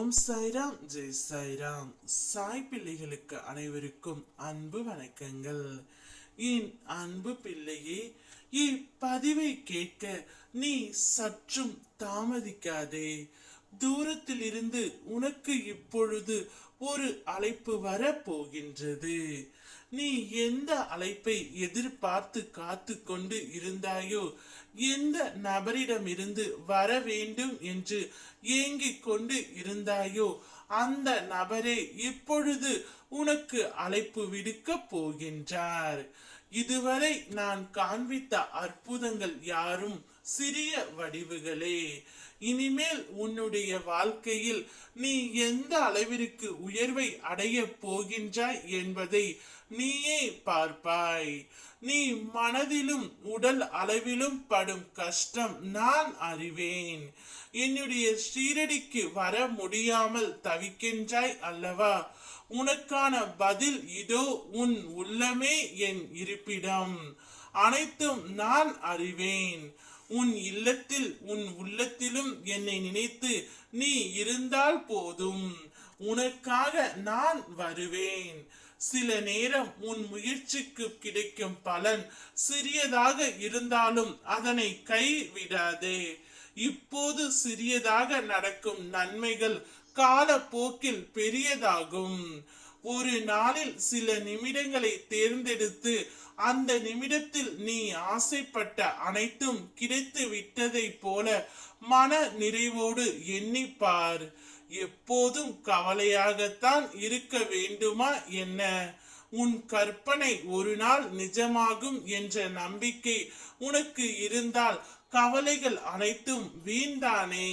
ஓம் சைராம் ஜெய் சைராம். சாய் பிள்ளைகளுக்கு அனைவருக்கும் அன்பு வணக்கங்கள். என் அன்பு பிள்ளையே இப்பதிவை கேட்க நீ சற்றும் தாமதிக்காதே. தூரத்தில் இருந்து உனக்கு இப்பொழுது ஒரு அழைப்பு வர போகின்றது நீ எந்த அழைப்பை எதிர்பார்த்து காத்து கொண்டு இருந்தாயோ எந்த நபரிடமிருந்து வர வேண்டும் என்று ஏங்கிக் கொண்டு இருந்தாயோ அந்த நபரே இப்பொழுது உனக்கு அழைப்பு விடுக்க போகின்றார். இதுவரை நான் காண்பித்த அற்புதங்கள் யாரும் சிறிய வடிவுகளே. இனிமேல் உன்னுடைய வாழ்க்கையில் நீ எந்த அளவிற்கு உயர்வை அடைய போகின்றாய் என்பதை நீயே பார்ப்பாய். நீ மனதிலும் உடல் அளவிலும் படும் கஷ்டம் நான் அறிவேன். என்னுடைய ஸ்ரீரடிக்கு வர முடியாமல் தவிக்கின்றாய் அல்லவா? உனக்கான பதில் இதோ உன் உள்ளமே என் இருப்பிடம். அனைத்தும் நான் அறிவேன். உன் இல்லத்தில் உன் உள்ளத்திலும் என்னை நினைத்து நீ இருந்தால் போதும். உனக்காக நான் வருவேன். சில நேரம் உன் முயற்சிக்கு கிடைக்கும் பலன் சிறியதாக இருந்தாலும் அதனை கைவிடாதே. இப்போது சிறியதாக நடக்கும் நன்மைகள் காலப்போக்கில் பெரியதாகும். ஒரு நாளில் சில நிமிடங்களை தேர்ந்தெடுத்து அந்த நிமிடத்தில் நீ ஆசைப்பட்ட அனைத்தும் கிடைத்து விட்டதை போல மன நிறைவோடு எண்ணிப்பார் எப்போதும் கவலையாகத்தான் இருக்க வேண்டுமா என்ன? உன் கற்பனை ஒரு நாள் நிஜமாகும் என்ற நம்பிக்கை உனக்கு இருந்தால் கவலைகள் அனைத்தும் வீண்தானே?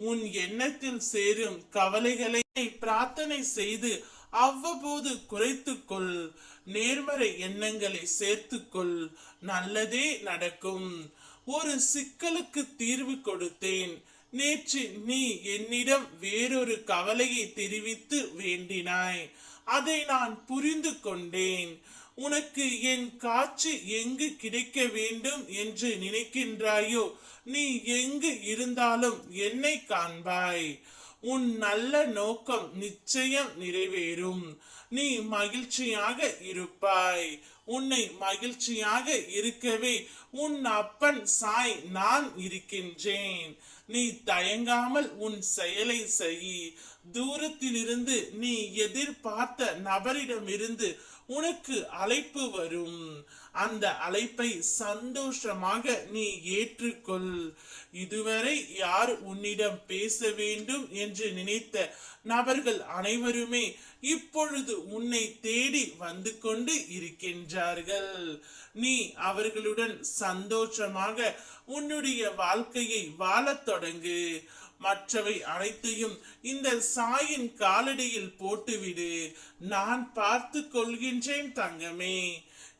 உன் எண்ணத்தில் சேரும் கவலைகளை பிரார்த்தனை செய்து அவ்வப்போது குறைத்துக்கொள் நேர்மறை எண்ணங்களை சேர்த்துக்கொள் நல்லதே நடக்கும். ஒரு சிக்கலுக்கு தீர்வு கொடுத்தேன். நேற்று நீ என்னிடம் வேறொரு கவலையை தெரிவித்து வேண்டினாய். அதை நான் புரிந்து கொண்டேன். உனக்கு என் காட்சி எங்கு கிடைக்க வேண்டும் என்று நினைக்கின்றாயோ? நீ எங்கு இருந்தாலும் என்னை காண்பாய். உன் நல்ல நோக்கம் நிச்சயம் நிறைவேறும். நீ மகிழ்ச்சியாக இருப்பாய். உன்னை மகிழ்ச்சியாக இருக்கவே உன் அப்பன் சாய் நான் இருக்கின்றேன். நீ தயங்காமல் உன் செயலை செய். தூரத்திலிருந்து நீ எதிர்பார்த்த நபரிடமிருந்து உனக்கு அழைப்பு வரும். அந்த அழைப்பை சந்தோஷமாக நீ ஏற்றுக்கொள். இதுவரை யார் உன்னிடம் பேச வேண்டும் என்று நினைத்த நபர்கள் அனைவருமே இப்பொழுது உன்னை தேடி வந்து கொண்டு இருக்கின்றார்கள். நீ அவர்களுடன் சந்தோஷமாக உன்னுடைய வாழ்க்கையை வாழத் தொடங்கு. மற்றவை அனைத்தையும் இந்த சாயின் காலடியில் போட்டுவிடு. நான் பார்த்து கொள்கின்றேன் தங்கமே.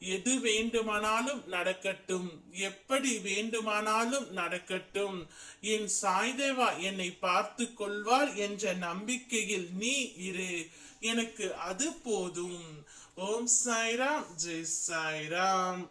எது வேண்டுமானாலும் நடக்கட்டும். எப்படி வேண்டுமானாலும் நடக்கட்டும். என் சாய்தேவா என்னை பார்த்து கொள்வார் என்ற நம்பிக்கையில் நீ இரு. எனக்கு அது போதும். ஓம் சாய்ராம். ஜெய் சாய்ராம்.